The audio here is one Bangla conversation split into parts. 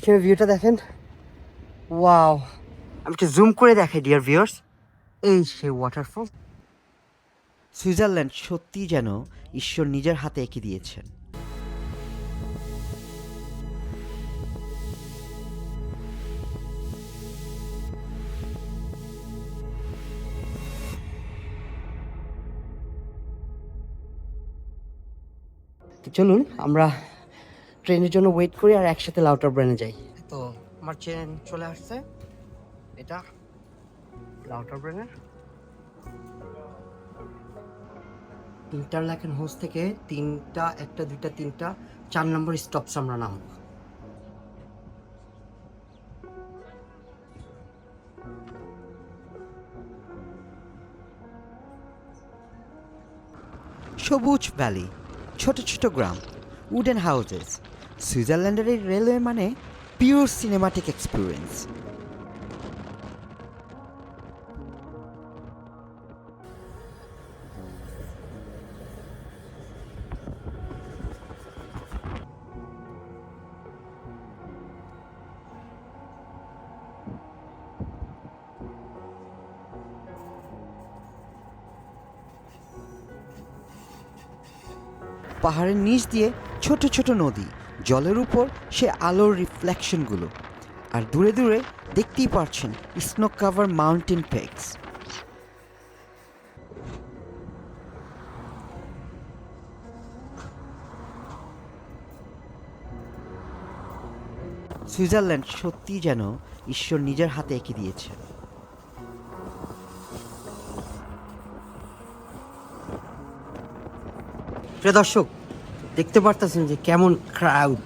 পিছনে ভিউটা দেখেন। ওয়াও আমি একটু জুম করে দেখাই ডিয়ার ভিউয়ার্স এই সেই ওয়াটারফল সুইজারল্যান্ড সত্যিই যেন ঈশ্বর নিজের হাতে এঁকে দিয়েছেন। চলুন, আমরা ট্রেনের জন্য ওয়েট করি আর একসাথে লাউটার ব্রেনে যাই। তো আমার ট্রেন চলে আসছে। এটা লাউটার ব্রেনের ইন্টারল্যাকেন হোস থেকে তিনটা একটা দুইটা তিনটা চার নম্বর স্টপস আমরা নামবো। সবুজ ভ্যালি ছোট ছোট গ্রাম উডেন হাউসেস সুইজারল্যান্ডের এই রেলওয়ে মানে পিওর সিনেমাটিক এক্সপিরিয়েন্স পাহাড়ের নিচ দিয়ে ছোট ছোট নদী। জলের উপর সে আলোর রিফ্লেকশনগুলো আর দূরে দূরে দেখতেই পারছেন snow cover mountain peaks Switzerland সত্যি যেন ঈশ্বর নিজের হাতে এঁকে দিয়েছে। প্রিয় দর্শক দেখতে পারতেছেন যে কেমন ক্রাউড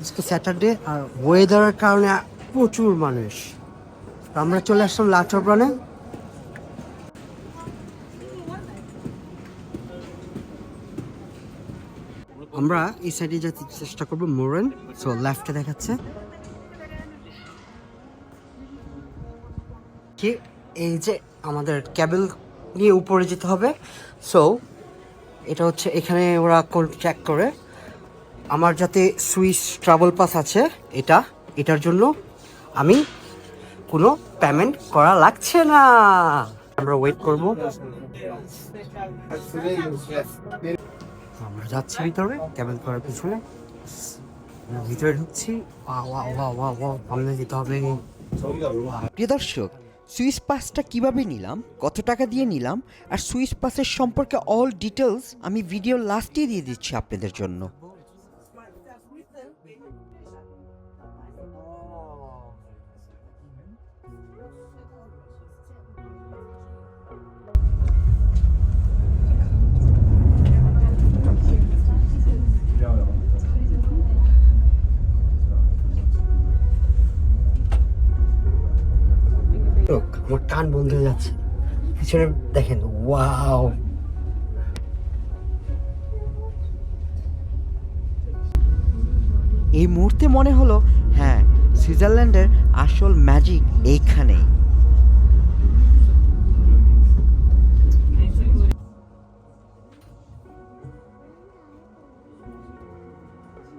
আজকে স্যাটারডে আর ওয়েদারের কারণে প্রচুর মানুষ। আমরা চলে আসলাম লাচরপ্রাণে আমরা এই সাইডে যেতে চেষ্টা করব মোরেন সো লেফটে দেখাচ্ছে। কি? এই যে আমাদের ক্যাবেল নিয়ে উপরে যেতে হবে। সো এটা হচ্ছে এখানে ওরা চেক করে। আমার যাতে সুইস ট্রাভেল পাস আছে, এটা, এটার জন্য আমি কোনো পেমেন্ট করা লাগছে না। আমরা ওয়েট করব। আমরা যাচ্ছি ভিতরে ক্যাবেল করার পিছনে। ভিতরে ঢুকছি। সামনে যেতে হবে। প্রিয় দর্শক সুইস পাসটা কীভাবে নিলাম, কত টাকা দিয়ে নিলাম, আর সুইস পাসের সম্পর্কে অল ডিটেলস আমি ভিডিও লাস্টে দিয়ে দিচ্ছি আপনাদের জন্য। কান বন্ধ হয়ে যাচ্ছে। পিছনে দেখেন, ওয়াও। এই মুহূর্তে মনে হলো হ্যাঁ সুইজারল্যান্ডের আসল ম্যাজিক এইখানেই।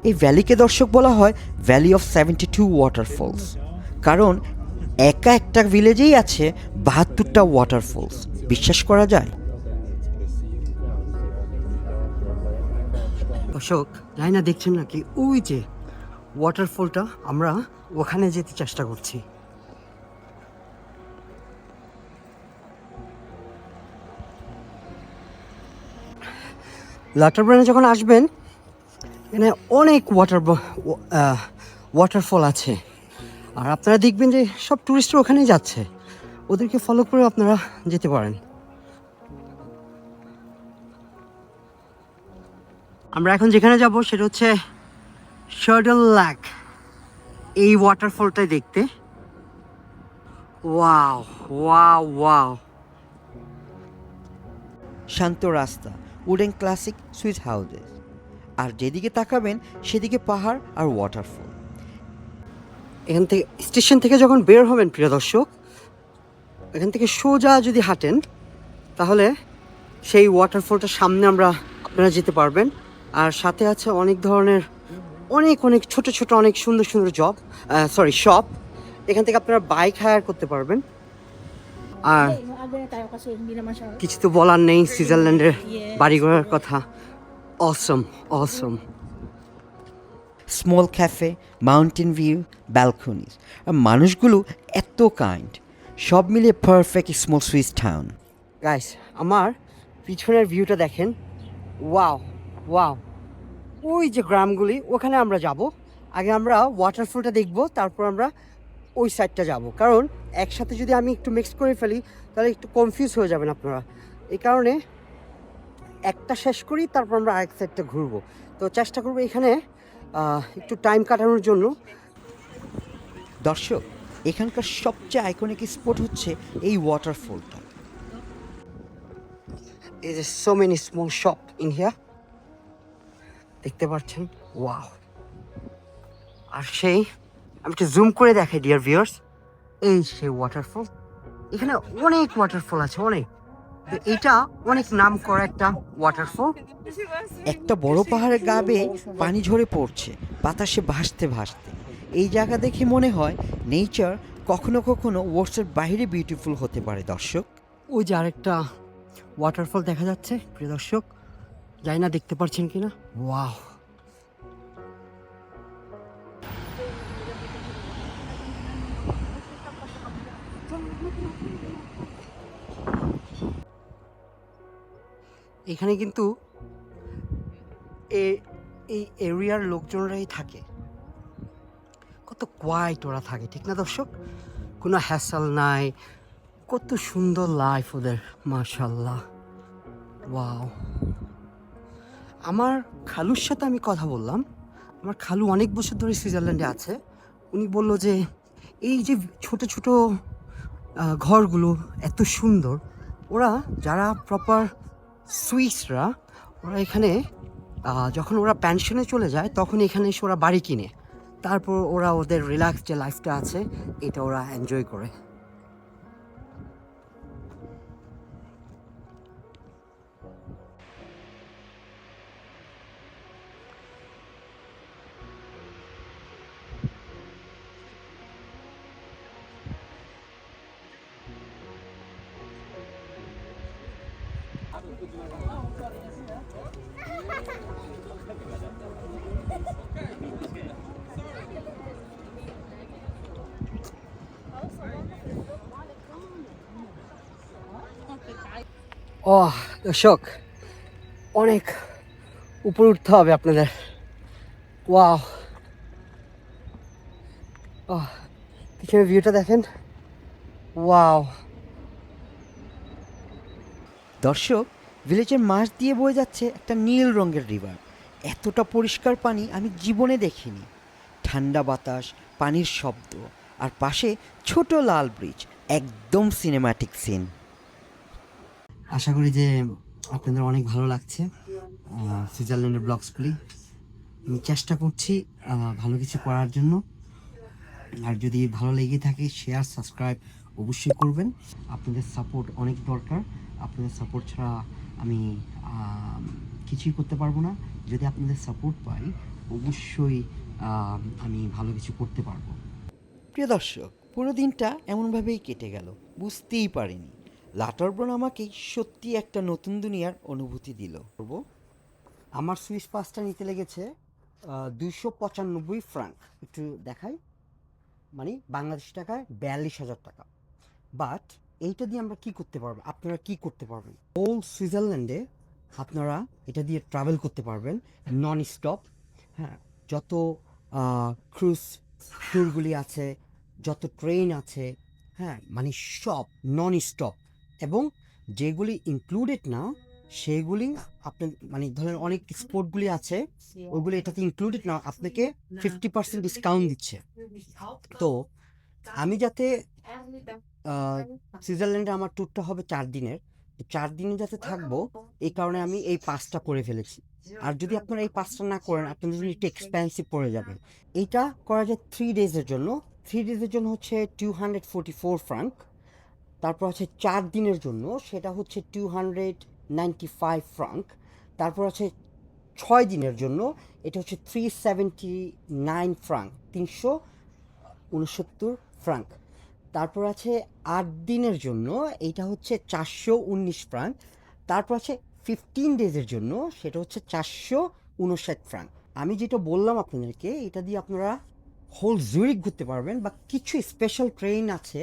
এই ভ্যালিকে দর্শক বলা হয় valley of seventy two waterfalls কারণ একা একটা ভিলেজেই আছে বাহাত্তরটা ওয়াটারফলস বিশ্বাস করা যায়? অশোক জানি না দেখছেন নাকি? ওই যে ওয়াটারফলটা আমরা ওখানে যেতে চেষ্টা করছি। লাটারব্রানে যখন আসবেন, এখানে অনেক ওয়াটার ওয়াটারফল আছে। আর আপনারা দেখবেন যে সব টুরিস্টরা ওখানেই যাচ্ছে। ওদেরকে ফলো করে আপনারা যেতে পারেন। আমরা এখন যেখানে যাব সেটা হচ্ছে শার্ডল ল্যাক এই ওয়াটারফলটাই দেখতে। ওয়াও ওয়াও ওয়াও শান্ত রাস্তা উডেন ক্লাসিক সুইস হাউসেস আর যেদিকে তাকাবেন, সেদিকে পাহাড় আর ওয়াটারফল এখান থেকে স্টেশন থেকে যখন বের হবেন প্রিয় দর্শক এখান থেকে সোজা যদি হাঁটেন তাহলে সেই ওয়াটারফলটার সামনে আমরা আপনারা যেতে পারবেন। আর সাথে আছে অনেক ধরনের অনেক অনেক ছোট ছোট অনেক সুন্দর সুন্দর জব সরি শপ এখান থেকে আপনারা বাইক হায়ার করতে পারবেন। আর. কিছু তো বলার নেই সুইজারল্যান্ডের বাড়িঘরের কথা। Awesome awesome small cafe mountain view balconies আর মানুষগুলো এত কাইন্ড সব মিলিয়ে perfect small Swiss town guys আমার পিছনের ভিউটা দেখেন। ওয়াও ওয়াও ওই যে গ্রামগুলি, ওখানে আমরা যাব। আগে আমরা ওয়াটারফলটা দেখব, তারপর আমরা ওই সাইডটা যাব। কারণ একসাথে যদি আমি একটু মিক্স করে ফেলি, তাহলে একটু কনফিউজ হয়ে যাবেন আপনারা। এই কারণে একটা শেষ করি, তারপর আমরা আরেক সাইডটা ঘুরবো। তো চেষ্টা করব এখানে একটু টাইম কাটানোর জন্য। দর্শক এখানকার সবচেয়ে আইকনিক স্পট হচ্ছে এই ওয়াটারফলটা এই যে so many small shop in here দেখতে পাচ্ছেন? ওয়াও আর সেই আমি একটু জুম করে দেখাই ডিয়ার ভিউয়ার্স এই সেই ওয়াটারফল এখানে অনেক ওয়াটারফল আছে অনেক। এটা অনেক নাম করা একটা ওয়াটারফল একটা বড় পাহাড়ের গা বেয়ে পানি ঝরে পড়ছে বাতাসে ভাসতে ভাসতে। এই জায়গা দেখে মনে হয় নেচার কখনো কখনো ওয়ার্ডসের বাইরে বিউটিফুল হতে পারে দর্শক। ওই যে আরেকটা ওয়াটারফল দেখা যাচ্ছে প্রিয় দর্শক। যাই না দেখতে পারছেন কিনা? ওয়াও এখানে কিন্তু এই এরিয়ার লোকজনরাই থাকে। কত কোয়াইট ওরা থাকে, ঠিক না দর্শক? কোনো হ্যাসেল নাই। কত সুন্দর লাইফ ওদের মাশাল্লাহ ওয়াও আমার খালুর সাথে আমি কথা বললাম। আমার খালু অনেক বছর ধরে সুইজারল্যান্ডে আছে। উনি বলল যে, এই যে ছোট ছোট ঘরগুলো এত সুন্দর। ওরা যারা প্রপার সুইসরা, ওরা এখানে যখন ওরা পেনশনে চলে যায়, তখন এখানে এসে ওরা বাড়ি কিনে। তারপর ওরা ওদের রিল্যাক্স যে লাইফটা আছে, এটা ওরা এনজয় করে। ও দর্শক অনেক উপরে উঠতে হবে আপনাদের। ওয়াও। ও পিছনে ভিউটা দেখেন। ওয়াও। দর্শক ভিলেজের মাছ দিয়ে বয়ে যাচ্ছে একটা নীল রঙের রিভার এতটা পরিষ্কার পানি আমি জীবনে দেখিনি। ঠান্ডা বাতাস, পানির শব্দ, আর পাশে ছোট লাল ব্রিজ একদম সিনেম্যাটিক সিন আশা করি যে আপনাদের অনেক ভালো লাগছে সুইজারল্যান্ডের ব্লগসগুলি আমি চেষ্টা করছি ভালো কিছু করার জন্য। আর যদি ভালো লেগে থাকে শেয়ার সাবস্ক্রাইব অবশ্যই করবেন। আপনাদের সাপোর্ট অনেক দরকার। আপনাদের সাপোর্ট ছাড়া আমি কিছুই করতে পারব না। যদি আপনাদের সাপোর্ট পাই অবশ্যই আমি ভালো কিছু করতে পারব। প্রিয় দর্শক পুরো দিনটা এমনভাবেই কেটে গেল। বুঝতেই পারিনি। লাটরব্রন আমাকে সত্যি একটা নতুন দুনিয়ার অনুভূতি দিল। করব। আমার সুইস পাসটা নিতে লেগেছে দুইশো পঁচানব্বই ফ্রাঙ্ক একটু দেখাই। মানে বাংলাদেশ টাকায় বিয়াল্লিশ হাজার টাকা। বাট এইটা দিয়ে আমরা কি করতে পারব? আপনারা কি করতে পারবেন? হোল সুইজারল্যান্ডে আপনারা এটা দিয়ে ট্রাভেল করতে পারবেন নন স্টপ হ্যাঁ যত ক্রুজ ট্যুরগুলি আছে যত ট্রেন আছে হ্যাঁ মানে সব নন স্টপ এবং যেগুলি ইনক্লুডেড না সেগুলি আপনার মানে ধরেন অনেক স্পোর্টগুলি আছে ওগুলি এটাতে ইনক্লুডেড না আপনাকে ফিফটি পার্সেন্ট ডিসকাউন্ট দিচ্ছে। তো আমি যাতে সুইজারল্যান্ডে আমার ট্যুরটা হবে চার দিনের। চার দিনে যাতে থাকব এই কারণে আমি এই পাসটা করে ফেলেছি। আর যদি আপনারা এই পাসটা না করেন আপনাদের জন্য একটু এক্সপেন্সিভ পড়ে যাবে। এইটা করা যায় থ্রি ডেজের জন্য। থ্রি ডেজের জন্য হচ্ছে two hundred forty four franc তারপর আছে চার দিনের জন্য সেটা হচ্ছে two hundred ninety five franc তারপর আছে ছয় দিনের জন্য এটা হচ্ছে থ্রি সেভেন্টি নাইন ফ্রাঙ্ক তিনশো উনসত্তর ফ্রাঙ্ক। তারপর আছে আট দিনের জন্য, এইটা হচ্ছে চারশো উনিশ ফ্রাঙ্ক। তারপর আছে ফিফটিন ডেজের জন্য, সেটা হচ্ছে চারশো উনষাট ফ্রাঙ্ক। আমি যেটা বললাম আপনাদেরকে, এটা দিয়ে আপনারা হোল জুরিক ঘুরতে পারবেন বা কিছু স্পেশাল ট্রেন আছে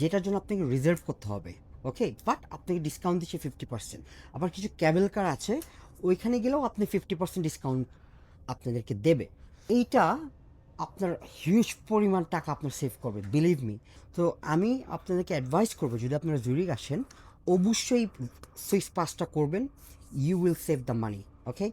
যেটার জন্য আপনাকে রিজার্ভ করতে হবে ওকে বাট আপনাকে ডিসকাউন্ট দিচ্ছে ফিফটি পার্সেন্ট আবার কিছু ক্যাবেল কার আছে, ওইখানে গেলেও আপনি ফিফটি পার্সেন্ট ডিসকাউন্ট আপনাদেরকে দেবে। এইটা আপনার হিউজ পরিমাণ টাকা আপনার সেভ করবে বিলিভ মি তো আমি আপনাদেরকে অ্যাডভাইস করব, যদি আপনারা জুরিক আসেন, অবশ্যই সুইচ পাসটা করবেন you will save the money okay